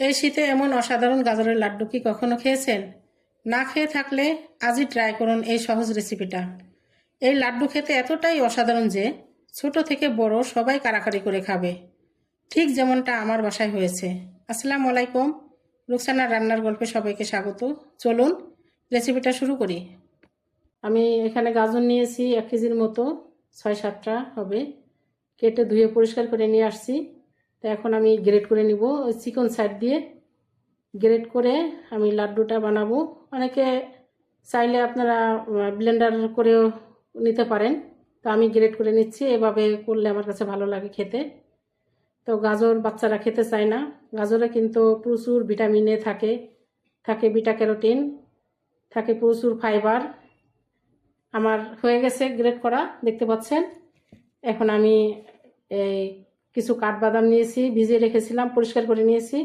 এই শীতে এমন অসাধারণ গাজরের লাড্ডু কি কখনো খেয়েছেন? না খেয়ে থাকলে আজই ট্রাই করুন এই সহজ রেসিপিটা এই লাড্ডু খেতে এতটাই অসাধারণ যে ছোট থেকে বড় সবাই কারাকারি করে খাবে। ঠিক যেমনটা আমার বাসায় হয়েছে। আসসালামু আলাইকুম। রুকসানার রান্নার গল্পে সবাইকে স্বাগত। চলুন রেসিপিটা শুরু করি। আমি এখানে গাজর নিয়েছি এক কেজির মতো, ছয় সাতটা হবে। কেটে ধুয়ে পরিষ্কার করে নিয়ে আসছি। তো এখন আমি গ্রেট করে নিব ওই চিকন সাইড দিয়ে। গ্রেট করে আমি লাড্ডুটা বানাবো। অনেকে চাইলে আপনারা ব্লেন্ডার করেও নিতে পারেন। তো আমি গ্রেট করে নিচ্ছি, এভাবে করলে আমার কাছে ভালো লাগে খেতে। তো গাজর বাচ্চারা খেতে চায় না। গাজরে কিন্তু প্রচুর ভিটামিন এ থাকে। থাকে বিটা ক্যারোটিন থাকে প্রচুর ফাইবার আমার হয়ে গেছে গ্রেড করা, দেখতে পাচ্ছেন? এখন আমি এই কিছু কাঠবাদাম নিয়েছি, ভিজিয়ে রেখেছিলাম, পরিষ্কার করে নিয়েছি।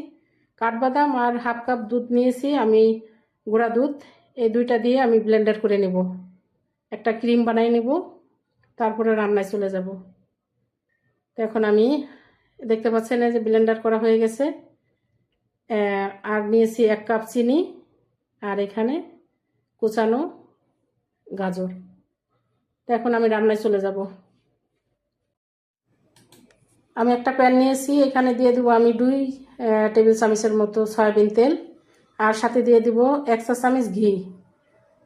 কাঠবাদাম আর হাফ কাপ দুধ নিয়েছি, আমি গুঁড়া দুধ। এই দুইটা দিয়ে আমি ব্লেন্ডার করে নেব। একটা ক্রিম বানাই নেব, তারপরে রান্নায় চলে যাব। তো এখন আমি দেখতে পাচ্ছেন যে ব্লেন্ডার করা হয়ে গেছে। আর নিয়েছি এক কাপ চিনি, আর এখানে কুচানো গাজর। তো এখন আমি রান্নায় চলে যাব। আমি একটা প্যান নিয়েছি, এখানে দিয়ে দেবো আমি দুই টেবিল চামচের মতো সয়াবিন তেল, আর সাথে দিয়ে দেবো এক চা চামচ ঘি।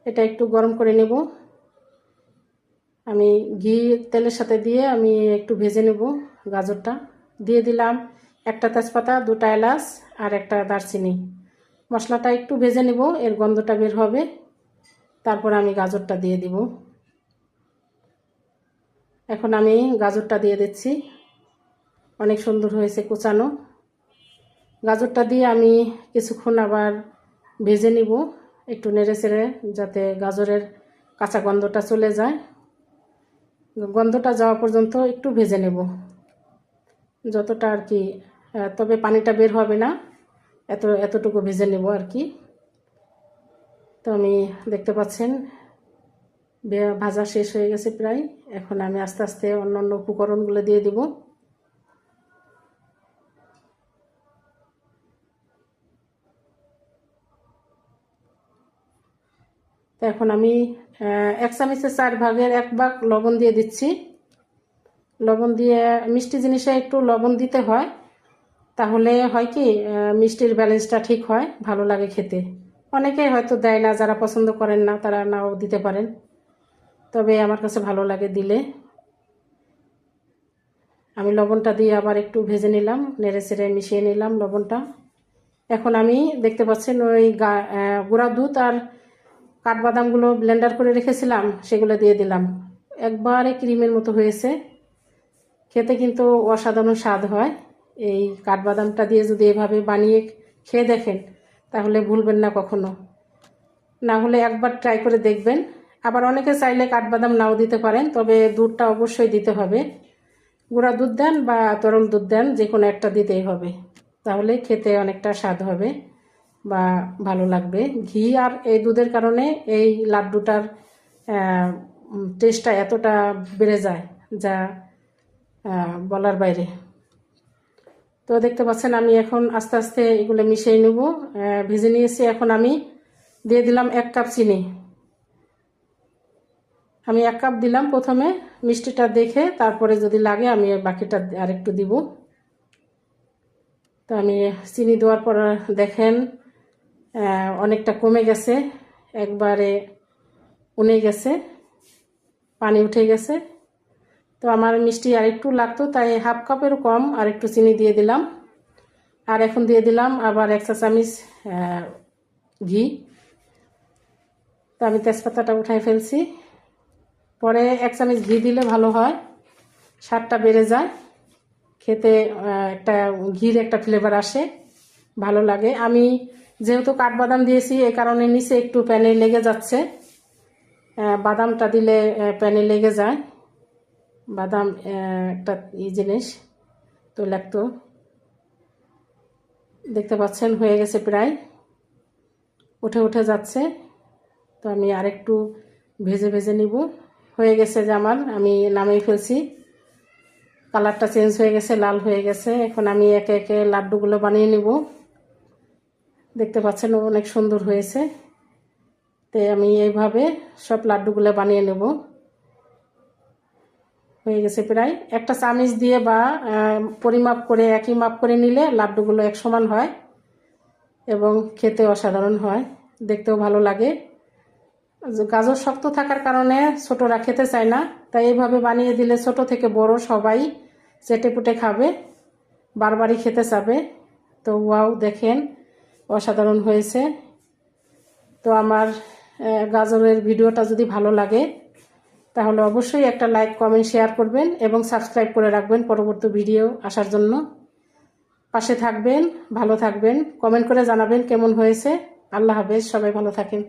এটা একটু গরম করে নেব। আমি ঘি তেলের সাথে দিয়ে আমি একটু ভেজে নেব গাজরটা। দিয়ে দিলাম একটা তেজপাতা, দুটা এলাচ, আর একটা দারচিনি। মশলাটা একটু ভেজে নেব, এর গন্ধটা বের হবে। তারপর আমি গাজরটা দিয়ে দিব। এখন আমি গাজরটা দিয়ে দিচ্ছি। অনেক সুন্দর হয়েছে কুচানো। গাজরটা দিয়ে আমি কিছুক্ষণ আবার ভেজে নিব একটু নেড়ে চেড়ে যাতে গাজরের কাঁচা গন্ধটা চলে যায়। গন্ধটা যাওয়া পর্যন্ত একটু ভেজে নেব। যতটা আর কি তবে পানিটা বের হবে না। এত, এতটুকু ভেজে নেব আর কি। তো আমি দেখতে পাচ্ছেন ভাজা শেষ হয়ে গেছে প্রায়। এখন আমি আস্তে আস্তে অন্য অন্য উপকরণগুলো দিয়ে দিব। এখন আমি এক চামচের চার ভাগের এক ভাগ লবণ দিয়ে দিচ্ছি। লবণ দিয়ে, মিষ্টি জিনিসে একটু লবণ দিতে হয়, তাহলে হয় কি মিষ্টির ব্যালেন্সটা ঠিক হয়, ভালো লাগে খেতে। অনেকেই হয়তো দেয় না, যারা পছন্দ করেন না, তারা নাও দিতে পারেন। তবে আমার কাছে ভালো লাগে দিলে। আমি লবণটা দিয়ে আবার একটু ভেজে নিলাম নেড়ে চেড়ে মিশিয়ে নিলাম লবণটা। এখন আমি দেখতে পাচ্ছেন ওই গা গুঁড়া দুধ আর কাঠবাদামগুলো ব্লেন্ডার করে রেখেছিলাম, সেগুলো দিয়ে দিলাম। একবারে ক্রিমের মতো হয়েছে। খেতে কিন্তু অসাধারণ স্বাদ হয়। এই কাঠবাদামটা দিয়ে যদি এভাবে বানিয়ে খেয়ে দেখেন, তাহলে ভুলবেন না কখনো। না হলে একবার ট্রাই করে দেখবেন। আবার অনেকে চাইলে কাঠবাদাম নাও দিতে পারেন, তবে দুধটা অবশ্যই দিতে হবে। গুঁড়া দুধ দেন বা তরল দুধ দেন যে কোনো একটা দিতেই হবে। তাহলে খেতে অনেকটা স্বাদ হবে। বা ভালো লাগবে। ঘি আর এই দুধের কারণে এই লাড্ডুটার টেস্টটা এতটা বেড়ে যায় যা বলার বাইরে। তো দেখতে পাচ্ছেন আমি এখন আস্তে আস্তে এগুলো মিশিয়ে নেব। ভেজে নিয়েছি। এখন আমি দিয়ে দিলাম এক কাপ চিনি। আমি এক কাপ দিলাম প্রথমে মিষ্টিটা দেখে তারপরে যদি লাগে আমি বাকিটা আরেকটু দিব। তো আমি চিনি দেওয়ার পর দেখেন অনেকটা কমে গেছে। একবারে উনে গেছে। পানি উঠে গেছে। তো আমার মিষ্টি আর একটু লাগতো, তাই হাফ কাপেরও কম, আর একটু চিনি দিয়ে দিলাম। আর এখন দিয়ে দিলাম আবার এক চা চামচ ঘি। তো আমি তেজপাতাটা উঠাই ফেলছি। পরে এক চামচ ঘি দিলে ভালো হয়। স্বাদটা বেড়ে যায়। খেতে একটা ঘির একটা ফ্লেভার আসে। ভালো লাগে। আমি যেহেতু কাঠবাদাম দিয়েছি, এই কারণে নিচে একটু প্যানে লেগে যাচ্ছে। বাদামটা দিলে প্যানে লেগে যায়। বাদাম একটা ই জিনিস তো লাগতো দেখতে পাচ্ছেন, হয়ে গেছে প্রায়। উঠে উঠে যাচ্ছে। তো আমি আরেকটু ভেজে ভেজে নিব। হয়ে গেছে যে আমার, আমি নামিয়ে ফেলছি। কালারটা চেঞ্জ হয়ে গেছে, লাল হয়ে গেছে। এখন আমি একে একে লাড্ডুগুলো বানিয়ে নিব। দেখতে পাচ্ছেন অনেক সুন্দর হয়েছে। তো আমি এইভাবে সব লাড্ডুগুলো বানিয়ে নেব। হয়ে গেছে প্রায়। একটা চামিচ দিয়ে বা পরিমাপ করে, একই মাপ করে নিলে লাড্ডুগুলো এক সমান হয় এবং খেতে অসাধারণ হয়। দেখতেও ভালো লাগে। গাজর শক্ত থাকার কারণে ছোটরা খেতে চায় না। তাই এইভাবে বানিয়ে দিলে ছোট থেকে বড় সবাই চেটে পুটে খাবে, বারবারই খেতে চাবে। তো ওয়াও, দেখেন। অসাধারণ হয়েছে। তো আমার গাজরের ভিডিওটা যদি ভালো লাগে, তাহলে অবশ্যই একটা লাইক কমেন্ট শেয়ার করবেন এবং সাবস্ক্রাইব করে রাখবেন পরবর্তী ভিডিও আসার জন্য। পাশে থাকবেন, ভালো থাকবেন কমেন্ট করে জানাবেন কেমন হয়েছে। আল্লাহ হাফেজ, সবাই ভালো থাকেন।